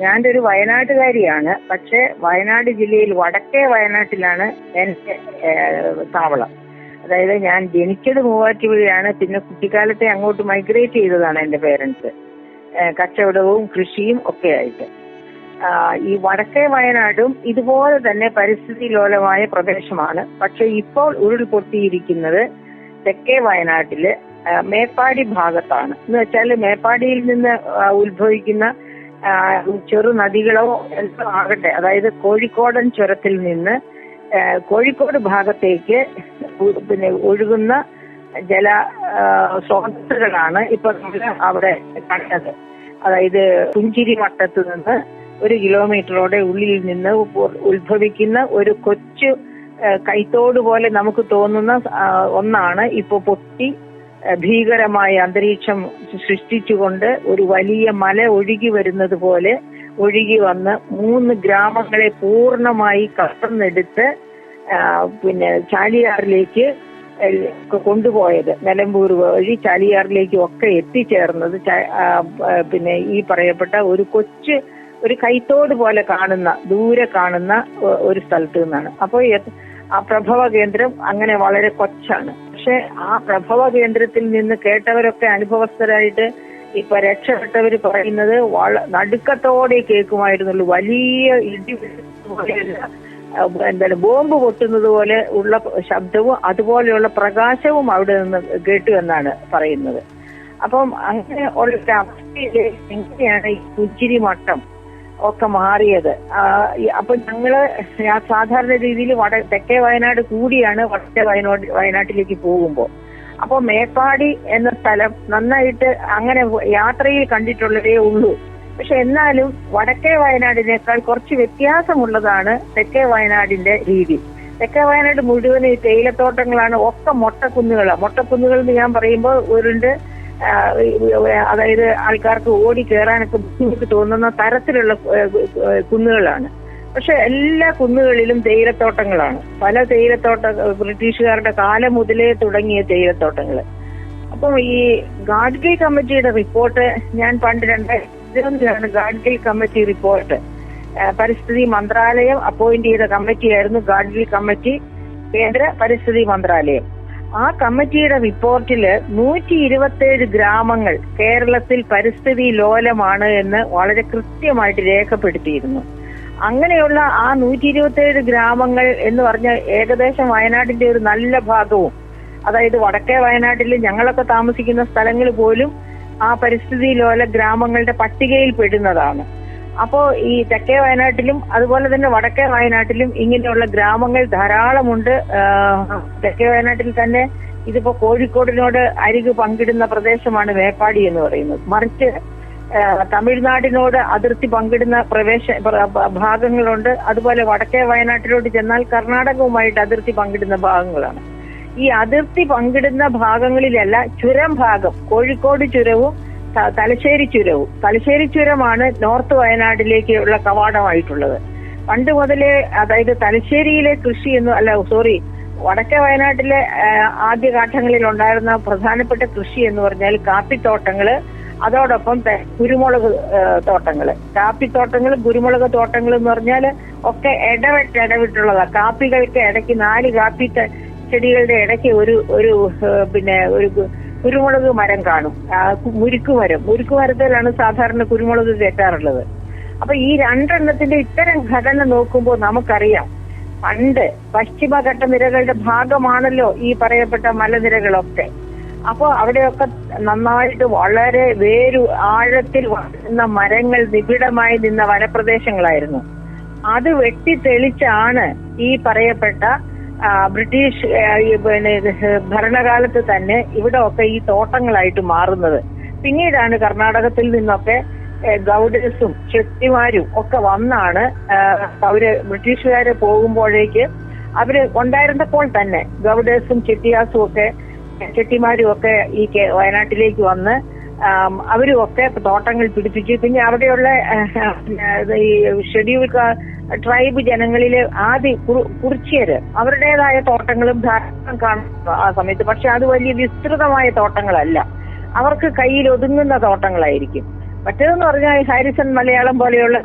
ഞാൻ ഒരു വയനാട്ടുകാരിയാണ്. പക്ഷെ വയനാട് ജില്ലയിൽ വടക്കേ വയനാട്ടിലാണ് എന്റെ താവളം. അതായത് ഞാൻ ജനിച്ചത് മൂവാറ്റുപുഴയാണ് പിന്നെ കുട്ടിക്കാലത്തെ അങ്ങോട്ട് മൈഗ്രേറ്റ് ചെയ്തതാണ് എന്റെ പേരൻസ്. കച്ചവടവും കൃഷിയും ഒക്കെ ആയിട്ട് ഈ വടക്കേ വയനാടും ഇതുപോലെ തന്നെ പരിസ്ഥിതി ലോലമായ പ്രദേശമാണ്. പക്ഷെ ഇപ്പോൾ ഉരുൾപൊട്ടിയിരിക്കുന്നത് തെക്കേ വയനാട്ടിൽ മേപ്പാടി ഭാഗത്താണ്. എന്ന് വെച്ചാൽ മേപ്പാടിയിൽ നിന്ന് ഉത്ഭവിക്കുന്ന ചെറു നദികളോ എന്തോ ആകട്ടെ. അതായത് കോഴിക്കോടൻ ചുരത്തിൽ നിന്ന് കോഴിക്കോട് ഭാഗത്തേക്ക് പിന്നെ ഒഴുകുന്ന ജല സ്രോതസ്സുകളാണ് ഇപ്പൊ നമ്മൾ അവിടെ കണ്ടത്. അതായത് പുഞ്ചിരി മട്ടത്ത് നിന്ന് ഒരു കിലോമീറ്ററോടെ ഉള്ളിൽ നിന്ന് ഉത്ഭവിക്കുന്ന ഒരു കൊച്ചു കൈത്തോട് പോലെ നമുക്ക് തോന്നുന്ന ഒന്നാണ് ഇപ്പൊ പൊട്ടി ഭീകരമായ അന്തരീക്ഷം സൃഷ്ടിച്ചുകൊണ്ട് ഒരു വലിയ മല ഒഴുകി വരുന്നത് പോലെ ഒഴുകി വന്ന് മൂന്ന് ഗ്രാമങ്ങളെ പൂർണമായി കവർന്നെടുത്ത് പിന്നെ ചാലിയാറിലേക്ക് കൊണ്ടുപോയത്. നിലമ്പൂർ വഴി ചാലിയാറിലേക്ക് ഒക്കെ എത്തിച്ചേർന്നത് പിന്നെ ഈ പറയപ്പെട്ട ഒരു കൊച്ചു ഒരു കൈത്തോട് പോലെ കാണുന്ന ദൂരെ കാണുന്ന ഒരു സ്ഥലത്ത് നിന്നാണ്. അപ്പോൾ ആ പ്രഭവ കേന്ദ്രം അങ്ങനെ വളരെ കൊച്ചാണ്. പക്ഷെ ആ പ്രഭവ കേന്ദ്രത്തിൽ നിന്ന് കേട്ടവരൊക്കെ അനുഭവസ്ഥരായിട്ട് ഇപ്പൊ രക്ഷപ്പെട്ടവർ പറയുന്നത് വള നടുക്കത്തോടെ കേൾക്കുമായിരുന്നുള്ളൂ. വലിയ ഇടി എന്താണ് ബോംബ് പൊട്ടുന്നത് പോലെ ഉള്ള ശബ്ദവും അതുപോലെയുള്ള പ്രകാശവും അവിടെ നിന്ന് കേട്ടു എന്നാണ് പറയുന്നത്. അപ്പം അങ്ങനെ ഉള്ള അവസ്ഥയിൽ എങ്ങനെയാണ് ഈ പുച്ചിരി മട്ടം ഒക്കെ മാറിയത്. അപ്പൊ ഞങ്ങൾ സാധാരണ രീതിയിൽ വട തെക്കേ വയനാട് കൂടിയാണ് വടക്കേ വയനാട് വയനാട്ടിലേക്ക് പോകുമ്പോൾ. അപ്പൊ മേപ്പാടി എന്ന സ്ഥലം നന്നായിട്ട് അങ്ങനെ യാത്രയിൽ കണ്ടിട്ടുള്ളതേ ഉള്ളൂ. പക്ഷെ എന്നാലും വടക്കേ വയനാടിനേക്കാൾ കുറച്ച് വ്യത്യാസമുള്ളതാണ് തെക്കേ വയനാടിന്റെ രീതി. തെക്കേ വയനാട് മുഴുവൻ ഈ തേയിലത്തോട്ടങ്ങളാണ് ഒക്കെ മൊട്ടക്കുന്നുകളാണ്. മൊട്ടക്കുന്നുകൾ എന്ന് ഞാൻ പറയുമ്പോൾ ഒരുണ്ട് ആ, അതായത് ആൾക്കാർക്ക് ഓടി കയറാനൊക്കെ ബുദ്ധിമുട്ട് തോന്നുന്ന തരത്തിലുള്ള കുന്നുകളാണ്. പക്ഷെ എല്ലാ കുന്നുകളിലും തേയിലത്തോട്ടങ്ങളാണ്. പല തേയിലത്തോട്ട ബ്രിട്ടീഷുകാരുടെ കാലം മുതലേ തുടങ്ങിയ തേയിലത്തോട്ടങ്ങൾ. അപ്പം ഈ ഗാഡ്ഗിൽ കമ്മിറ്റിയുടെ റിപ്പോർട്ട് ഞാൻ പണ്ട് രണ്ടായിരത്തി ഇരുപതിലാണ് ഗാഡ്ഗിൽ കമ്മിറ്റി റിപ്പോർട്ട്. പരിസ്ഥിതി മന്ത്രാലയം അപ്പോയിന്റ് ചെയ്ത കമ്മിറ്റിയായിരുന്നു ഗാഡ്ഗിൽ കമ്മിറ്റി കേന്ദ്ര പരിസ്ഥിതി മന്ത്രാലയം. ആ കമ്മിറ്റിയുടെ റിപ്പോർട്ടിൽ നൂറ്റി ഇരുപത്തേഴ് ഗ്രാമങ്ങൾ കേരളത്തിൽ പരിസ്ഥിതി ലോലമാണ് എന്ന് വളരെ കൃത്യമായിട്ട് രേഖപ്പെടുത്തിയിരുന്നു. അങ്ങനെയുള്ള ആ നൂറ്റി ഇരുപത്തേഴ് ഗ്രാമങ്ങൾ എന്ന് പറഞ്ഞ ഏകദേശം വയനാടിന്റെ ഒരു നല്ല ഭാഗവും അതായത് വടക്കേ വയനാട്ടിൽ ഞങ്ങളൊക്കെ താമസിക്കുന്ന സ്ഥലങ്ങൾ പോലും ആ പരിസ്ഥിതി ലോല ഗ്രാമങ്ങളുടെ പട്ടികയിൽ പെടുന്നതാണ്. അപ്പോ ഈ തെക്കേ വയനാട്ടിലും അതുപോലെ തന്നെ വടക്കേ വയനാട്ടിലും ഇങ്ങനെയുള്ള ഗ്രാമങ്ങൾ ധാരാളമുണ്ട്. തെക്കേ വയനാട്ടിൽ തന്നെ ഇതിപ്പോ കോഴിക്കോടിനോട് അരികു പങ്കിടുന്ന പ്രദേശമാണ് മേപ്പാടി എന്ന് പറയുന്നത്. മറിച്ച് തമിഴ്നാടിനോട് അതിർത്തി പങ്കിടുന്ന പ്രവേശ ഭാഗങ്ങളുണ്ട്. അതുപോലെ വടക്കേ വയനാട്ടിലോട്ട് ചെന്നാൽ കർണാടകവുമായിട്ട് അതിർത്തി പങ്കിടുന്ന ഭാഗങ്ങളാണ്. ഈ അതിർത്തി പങ്കിടുന്ന ഭാഗങ്ങളിലല്ല ചുരം ഭാഗം കോഴിക്കോട് ചുരവും തലശ്ശേരി ചുരവും. തലശ്ശേരി ചുരമാണ് നോർത്ത് വയനാട്ടിലേക്കുള്ള കവാടമായിട്ടുള്ളത്. പണ്ട് മുതലേ അതായത് തലശ്ശേരിയിലെ കൃഷി എന്ന് അല്ല സോറി വടക്കേ വയനാട്ടിലെ ആദ്യഘട്ടങ്ങളിൽ ഉണ്ടായിരുന്ന പ്രധാനപ്പെട്ട കൃഷി എന്ന് പറഞ്ഞാൽ കാപ്പിത്തോട്ടങ്ങൾ അതോടൊപ്പം കുരുമുളക് തോട്ടങ്ങൾ. കാപ്പിത്തോട്ടങ്ങൾ കുരുമുളക് തോട്ടങ്ങൾ എന്ന് പറഞ്ഞാൽ ഒക്കെ ഇടവിട്ട് ഇടവിട്ടുള്ളതാണ് കാപ്പികൾക്ക് ഇടയ്ക്ക് നാല് കാപ്പി ചെടികളുടെ ഇടയ്ക്ക് ഒരു ഒരു പിന്നെ ഒരു കുരുമുളക് മരം കാണും. മുരുക്ക് മരം. മുരുക്ക് മരത്തിലാണ് സാധാരണ കുരുമുളക് കയറ്റാറുള്ളത്. അപ്പൊ ഈ രണ്ടെണ്ണത്തിന്റെ ഇത്തരം ഘടന നോക്കുമ്പോൾ നമുക്കറിയാം. പണ്ട് പശ്ചിമഘട്ട നിരകളുടെ ഭാഗമാണല്ലോ ഈ പറയപ്പെട്ട മലനിരകളൊക്കെ. അപ്പോ അവിടെയൊക്കെ നന്നായിട്ട് വളരെ വേരു ആഴത്തിൽ വളരുന്ന മരങ്ങൾ നിബിഡമായി നിന്ന വനപ്രദേശങ്ങളായിരുന്നു. അത് വെട്ടി തെളിച്ചാണ് ഈ പറയപ്പെട്ട ബ്രിട്ടീഷ് പിന്നെ ഭരണകാലത്ത് തന്നെ ഇവിടെ ഒക്കെ ഈ തോട്ടങ്ങളായിട്ട് മാറുന്നത്. പിന്നീടാണ് കർണാടകത്തിൽ നിന്നൊക്കെ ഗൗഡേഴ്സും ചെട്ടിമാരും ഒക്കെ വന്നാണ് അവർ ബ്രിട്ടീഷുകാര് പോകുമ്പോഴേക്ക് അവർ ഉണ്ടായിരുന്നപ്പോൾ തന്നെ ഗൗഡേഴ്സും ചെട്ടിയാസും ഒക്കെ ചെട്ടിമാരും ഒക്കെ ഈ വയനാട്ടിലേക്ക് വന്ന് അവരും ഒക്കെ തോട്ടങ്ങൾ പിടിപ്പിച്ചു പിന്നെ അവിടെയുള്ള ഈ ഷെഡ്യൂൾ ട്രൈബ് ജനങ്ങളിലെ ആദ്യ കുറു- കുറിച്യര്. അവരുടേതായ തോട്ടങ്ങളും ധാരാളം കാണുന്നു ആ സമയത്ത്. പക്ഷെ അത് വലിയ വിസ്തൃതമായ തോട്ടങ്ങളല്ല. അവർക്ക് കയ്യിൽ ഒതുങ്ങുന്ന തോട്ടങ്ങളായിരിക്കും. മറ്റേതെന്ന് പറഞ്ഞാൽ ഹാരിസൺ മലയാളം പോലെയുള്ള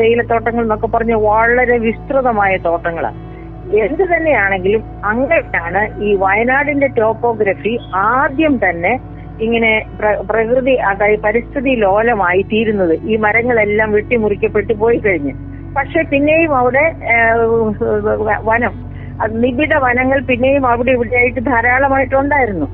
തേയിലത്തോട്ടങ്ങൾ എന്നൊക്കെ പറഞ്ഞ് വളരെ വിസ്തൃതമായ തോട്ടങ്ങളാണ്. എന്ത് തന്നെയാണെങ്കിലും അങ്ങനെയാണ് ഈ വയനാടിന്റെ ടോപ്പോഗ്രഫി ആദ്യം തന്നെ ഇങ്ങനെ പ്രകൃതി അതായത് പരിസ്ഥിതി ലോലമായി തീരുന്നത് ഈ മരങ്ങളെല്ലാം വെട്ടിമുറിക്കപ്പെട്ടു പോയി കഴിഞ്ഞ്. പക്ഷെ പിന്നെയും അവിടെ വനം നിബിഡ വനങ്ങൾ പിന്നെയും അവിടെ ഇവിടെയായിട്ട് ധാരാളമായിട്ടുണ്ടായിരുന്നു.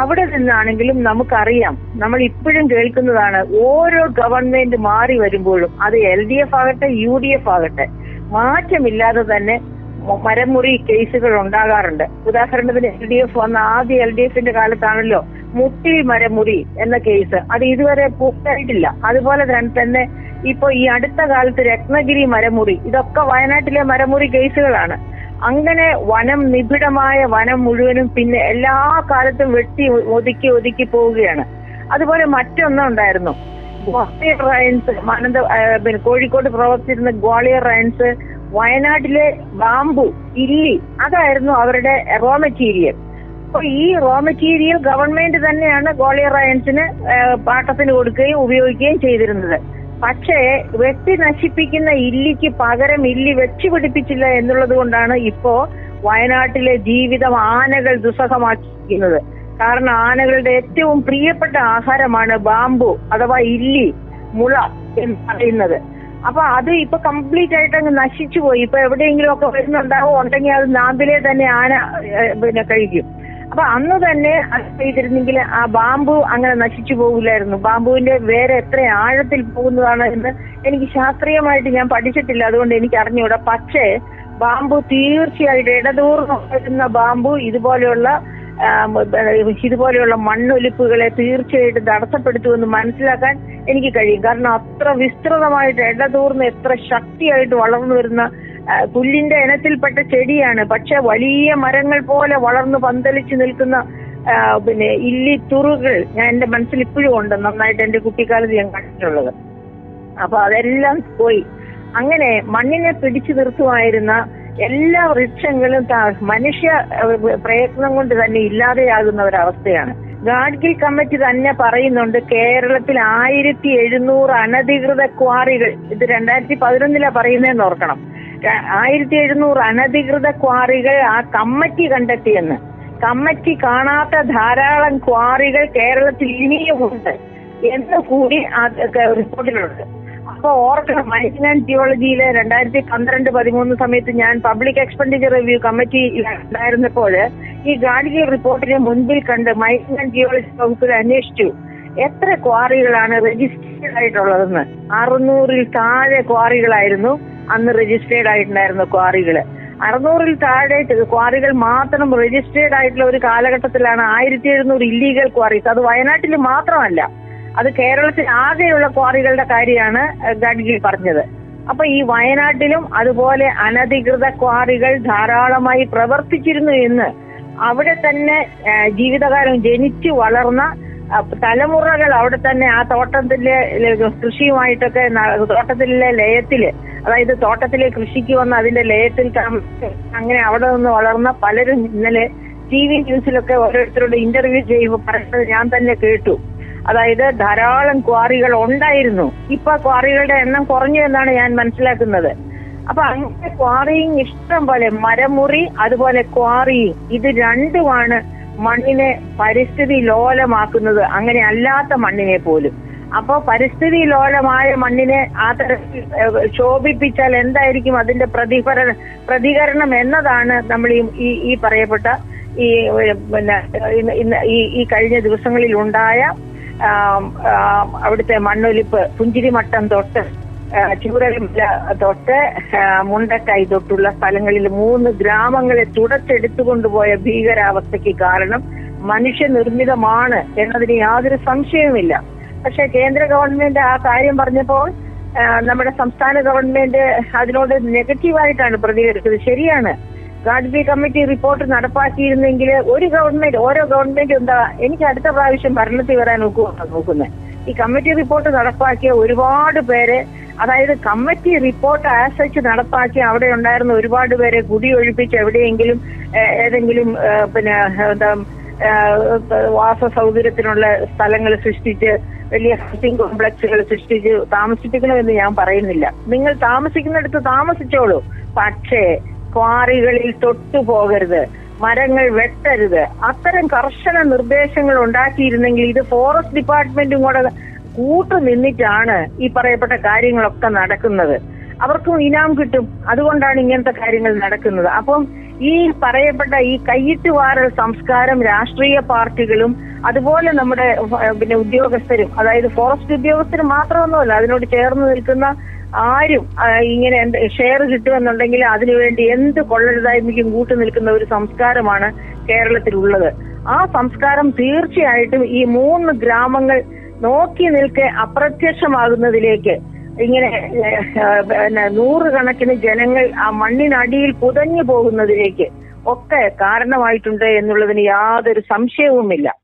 അവിടെ നിന്നാണെങ്കിലും നമുക്കറിയാം നമ്മൾ ഇപ്പോഴും കേൾക്കുന്നതാണ് ഓരോ ഗവൺമെന്റ് മാറി വരുമ്പോഴും അത് എൽ ഡി എഫ് ആകട്ടെ യു ഡി എഫ് ആകട്ടെ മാറ്റമില്ലാതെ തന്നെ മരമുറി കേസുകൾ ഉണ്ടാകാറുണ്ട്. ഉദാഹരണത്തിന് എൽ ഡി എഫ് വന്ന ആദ്യ എൽ ഡി എഫിന്റെ കാലത്താണല്ലോ മുട്ടി മരമുറി എന്ന കേസ്. അത് ഇതുവരെ പൂർത്തിയായിട്ടില്ല. അതുപോലെ തന്നെ- ഇപ്പൊ ഈ അടുത്ത കാലത്ത് രത്നഗിരി മരമുറി ഇതൊക്കെ വയനാട്ടിലെ മരമുറി കേസുകളാണ്. അങ്ങനെ വനം നിബിഡമായ വനം മുഴുവനും പിന്നെ എല്ലാ കാലത്തും വെട്ടി ഒതുക്കി ഒതുക്കി പോവുകയാണ്. അതുപോലെ മറ്റൊന്നുണ്ടായിരുന്നു ഗ്വാളിയർ റയൻസ് മാനന്ത കോഴിക്കോട് പ്രവർത്തിച്ചിരുന്ന ഗ്വാളിയർ റയൻസ് വയനാട്ടിലെ ബാമ്പു ഇല്ലി അതായിരുന്നു അവരുടെ റോ മെറ്റീരിയൽ അപ്പൊ ഈ റോ മെറ്റീരിയൽ ഗവൺമെന്റ് തന്നെയാണ് ഗോളിയർ റയൻസിന് പാട്ടത്തിന് കൊടുക്കുകയും ഉപയോഗിക്കുകയും ചെയ്തിരുന്നത്. പക്ഷേ വെട്ടി നശിപ്പിക്കുന്ന ഇല്ലിക്ക് പകരം ഇല്ലി വെച്ചു പിടിപ്പിച്ചില്ല എന്നുള്ളത് കൊണ്ടാണ് ഇപ്പോ വയനാട്ടിലെ ജീവിതം ആനകൾ ദുസ്സഹമാക്കിയിരിക്കുന്നത്. കാരണം ആനകളുടെ ഏറ്റവും പ്രിയപ്പെട്ട ആഹാരമാണ് ബാമ്പു അഥവാ ഇല്ലി മുള എന്ന് പറയുന്നത്. അപ്പൊ അത് ഇപ്പൊ കംപ്ലീറ്റ് ആയിട്ട് അങ്ങ് നശിച്ചു പോയി. ഇപ്പൊ എവിടെയെങ്കിലും ഒക്കെ വരുന്നുണ്ടാവോ ഉണ്ടെങ്കിൽ അത് നാമ്പിലെ തന്നെ ആന പിന്നെ കഴിക്കും. അപ്പൊ അന്ന് തന്നെ അത് ചെയ്തിരുന്നെങ്കിൽ ആ ബാമ്പു അങ്ങനെ നശിച്ചു പോകില്ലായിരുന്നു. ബാമ്പുവിന്റെ വേറെ എത്ര ആഴത്തിൽ പോകുന്നതാണ് എന്ന് എനിക്ക് ശാസ്ത്രീയമായിട്ട് ഞാൻ പഠിച്ചിട്ടില്ല. അതുകൊണ്ട് എനിക്ക് അറിഞ്ഞുകൂടാ. പക്ഷേ ബാമ്പു തീർച്ചയായിട്ടും ഇടതൂർന്ന് വരുന്ന ബാമ്പു ഇതുപോലെയുള്ള ഇതുപോലെയുള്ള മണ്ണൊലിപ്പുകളെ തീർച്ചയായിട്ടും തടസ്സപ്പെടുത്തുമെന്ന് മനസ്സിലാക്കാൻ എനിക്ക് കഴിയും. കാരണം അത്ര വിസ്തൃതമായിട്ട് ഇടതൂർന്ന് എത്ര ശക്തിയായിട്ട് വളർന്നു വരുന്ന പുല്ലിന്റെ ഇനത്തിൽപ്പെട്ട ചെടിയാണ്. പക്ഷെ വലിയ മരങ്ങൾ പോലെ വളർന്നു പന്തലിച്ചു നിൽക്കുന്ന പിന്നെ പിന്നെ ഇല്ലിത്തുറുകൾ ഞാൻ എന്റെ മനസ്സിൽ ഇപ്പോഴും ഉണ്ട്. നന്നായിട്ട് എന്റെ കുട്ടിക്കാലത്ത് ഞാൻ കണ്ടിട്ടുള്ളത്. അപ്പൊ അതെല്ലാം പോയി. അങ്ങനെ മണ്ണിനെ പിടിച്ചു നിർത്തുമായിരുന്ന എല്ലാ വൃക്ഷങ്ങളും മനുഷ്യ പ്രയത്നം കൊണ്ട് തന്നെ ഇല്ലാതെയാകുന്ന ഒരവസ്ഥയാണ്. ഗാഡ്ഗിൽ കമ്മിറ്റി തന്നെ പറയുന്നുണ്ട് കേരളത്തിൽ ആയിരത്തി എഴുന്നൂറ് അനധികൃത ക്വാറികൾ. ഇത് രണ്ടായിരത്തി പതിനൊന്നിലാ പറയുന്നതെന്ന് ഓർക്കണം. ആയിരത്തി എഴുന്നൂറ് അനധികൃത ക്വാറികൾ ആ കമ്മിറ്റി കണ്ടെത്തിയെന്ന്. കമ്മിറ്റി കാണാത്ത ധാരാളം ക്വാറികൾ കേരളത്തിൽ ഇനിയുമുണ്ട് എന്ന് കൂടി റിപ്പോർട്ടിലുണ്ട്. അപ്പൊ ഓർക്കണം മൈൻ ആൻഡ് ജിയോളജിയിൽ രണ്ടായിരത്തി പന്ത്രണ്ട് പതിമൂന്ന് സമയത്ത് ഞാൻ പബ്ലിക് എക്സ്പെൻഡിച്ചർ റിവ്യൂ കമ്മിറ്റി ഉണ്ടായിരുന്നപ്പോൾ ഈ ഗാഡ്ഗിൽ റിപ്പോർട്ടിനെ മുൻപിൽ കണ്ട് മൈൻ ആൻഡ് ജിയോളജി വകുപ്പിൽ അന്വേഷിച്ചു. എത്ര ക്വാറികളാണ് രജിസ്റ്റേർഡ് ആയിട്ടുള്ളതെന്ന്. അറുന്നൂറിൽ താഴെ ക്വാറികളായിരുന്നു. അന്ന് രജിസ്റ്റേർഡ് ആയിട്ടുണ്ടായിരുന്ന ക്വാറികൾ. അറുന്നൂറിൽ താഴെ ക്വാറികൾ മാത്രം രജിസ്റ്റേർഡ് ആയിട്ടുള്ള ഒരു കാലഘട്ടത്തിലാണ് ആയിരത്തി എഴുന്നൂറ് ഇല്ലീഗൽ ക്വാറീസ് അത് വയനാട്ടിൽ മാത്രമല്ല. അത് കേരളത്തിൽ ആകെയുള്ള ക്വാറികളുടെ കാര്യമാണ് ഗഡ്ഗിൽ പറഞ്ഞത്. അപ്പൊ ഈ വയനാട്ടിലും അതുപോലെ അനധികൃത ക്വാറികൾ ധാരാളമായി പ്രവർത്തിച്ചിരുന്നു എന്ന് അവിടെ തന്നെ ജീവിതകാലം ജനിച്ചു വളർന്ന തലമുറകൾ അവിടെ തന്നെ ആ തോട്ടത്തിലെ കൃഷിയുമായിട്ടൊക്കെ തോട്ടത്തിലെ ലയത്തിൽ അതായത് തോട്ടത്തിലെ കൃഷിക്ക് വന്ന അതിന്റെ ലയത്തിൽ അങ്ങനെ അവിടെ നിന്ന് വളർന്ന പലരും ഇന്നലെ ടി വി ന്യൂസിലൊക്കെ ഓരോരുത്തരോട് ഇന്റർവ്യൂ ചെയ്യുമ്പോൾ പറയുന്നത് ഞാൻ തന്നെ കേട്ടു. അതായത് ധാരാളം ക്വാറികൾ ഉണ്ടായിരുന്നു. ഇപ്പൊ ക്വാറികളുടെ എണ്ണം കുറഞ്ഞു എന്നാണ് ഞാൻ മനസ്സിലാക്കുന്നത്. അപ്പൊ അങ്ങനെ ക്വാറിയും ഇഷ്ടം പോലെ മരമുറി അതുപോലെ ക്വാറിയും ഇത് രണ്ടുമാണ് മണ്ണിനെ പരിസ്ഥിതി ലോലമാക്കുന്നത്. അങ്ങനെ അല്ലാത്ത മണ്ണിനെ പോലും. അപ്പോ പരിസ്ഥിതി ലോലമായ മണ്ണിനെ ആ തരത്തിൽ ശോഭിപ്പിച്ചാൽ എന്തായിരിക്കും അതിന്റെ പ്രതിഫല പ്രതികരണം എന്നതാണ് നമ്മൾ ഈ ഈ- പറയപ്പെട്ട ഈ പിന്നെ ഈ കഴിഞ്ഞ ദിവസങ്ങളിൽ ഉണ്ടായ അവിടുത്തെ മണ്ണൊലിപ്പ് പുഞ്ചിരിമട്ടം തൊട്ട് ചൂരലിമല തൊട്ട് മുണ്ടക്കൈ തൊട്ടുള്ള സ്ഥലങ്ങളിൽ മൂന്ന് ഗ്രാമങ്ങളെ തുടച്ചെടുത്തു കൊണ്ടുപോയ ഭീകരാവസ്ഥയ്ക്ക് കാരണം മനുഷ്യനിർമ്മിതമാണ് എന്നതിന് യാതൊരു സംശയവുമില്ല. പക്ഷെ കേന്ദ്ര ഗവൺമെന്റ് ആ കാര്യം പറഞ്ഞപ്പോൾ നമ്മുടെ സംസ്ഥാന ഗവൺമെന്റ് അതിനോട് നെഗറ്റീവായിട്ടാണ് പ്രതികരിച്ചത്. ശരിയാണ്. ഗാഡ്ബി കമ്മിറ്റി റിപ്പോർട്ട് നടപ്പാക്കിയിരുന്നെങ്കിൽ ഒരു ഗവൺമെന്റ് ഓരോ ഗവൺമെന്റ് എന്താ എനിക്ക് അടുത്ത പ്രാവശ്യം ഭരണത്തിൽ വരാൻ നോക്കുക നോക്കുന്നത് ഈ കമ്മിറ്റി റിപ്പോർട്ട് നടപ്പാക്കിയ ഒരുപാട് പേര് അതായത് കമ്മിറ്റി റിപ്പോർട്ട് ആസച്ച് നടപ്പാക്കി അവിടെ ഉണ്ടായിരുന്ന ഒരുപാട് പേരെ കുടിയൊഴിപ്പിച്ച് എവിടെയെങ്കിലും ഏതെങ്കിലും പിന്നെ എന്താ വാസ സൗകര്യത്തിനുള്ള സ്ഥലങ്ങൾ സൃഷ്ടിച്ച് വലിയ ഹൗസിംഗ് കോംപ്ലക്സുകൾ സൃഷ്ടിച്ച് താമസിപ്പിക്കണമെന്ന് ഞാൻ പറയുന്നില്ല. നിങ്ങൾ താമസിക്കുന്നിടത്ത് താമസിച്ചോളൂ. പക്ഷേ ക്വാറികളിൽ തൊട്ടു പോകരുത്. മരങ്ങൾ വെട്ടരുത്. അത്തരം കർശന നിർദ്ദേശങ്ങൾ ഉണ്ടാക്കിയിരുന്നെങ്കിൽ ഇത് ഫോറസ്റ്റ് ഡിപ്പാർട്ട്മെന്റും കൂടെ കൂട്ടു നിന്നിട്ടാണ് ഈ പറയപ്പെട്ട കാര്യങ്ങളൊക്കെ നടക്കുന്നത്. അവർക്കും ഇനാം കിട്ടും. അതുകൊണ്ടാണ് ഇങ്ങനത്തെ കാര്യങ്ങൾ നടക്കുന്നത്. അപ്പം ഈ പറയപ്പെട്ട ഈ കയ്യിട്ടുവാറൽ സംസ്കാരം രാഷ്ട്രീയ പാർട്ടികളും അതുപോലെ നമ്മുടെ പിന്നെ ഉദ്യോഗസ്ഥരും അതായത് ഫോറസ്റ്റ് ഉദ്യോഗസ്ഥരും മാത്രമൊന്നുമല്ല അതിനോട് ചേർന്ന് നിൽക്കുന്ന ആരും ഇങ്ങനെ ഷെയർ കിട്ടുമെന്നുണ്ടെങ്കിൽ അതിനുവേണ്ടി എന്ത് കൊള്ളരുതായ്മയ്ക്കും കൂട്ടു നിൽക്കുന്ന ഒരു സംസ്കാരമാണ് കേരളത്തിലുള്ളത്. ആ സംസ്കാരം തീർച്ചയായിട്ടും ഈ മൂന്ന് ഗ്രാമങ്ങൾ നോക്കി നിൽക്കെ അപ്രത്യക്ഷമാകുന്നതിലേക്ക് ഇങ്ങനെ പിന്നെ നൂറുകണക്കിന് ജനങ്ങൾ ആ മണ്ണിനടിയിൽ പുതഞ്ഞു പോകുന്നതിലേക്ക് ഒക്കെ കാരണമായിട്ടുണ്ട് എന്നുള്ളതിന് യാതൊരു സംശയവുമില്ല.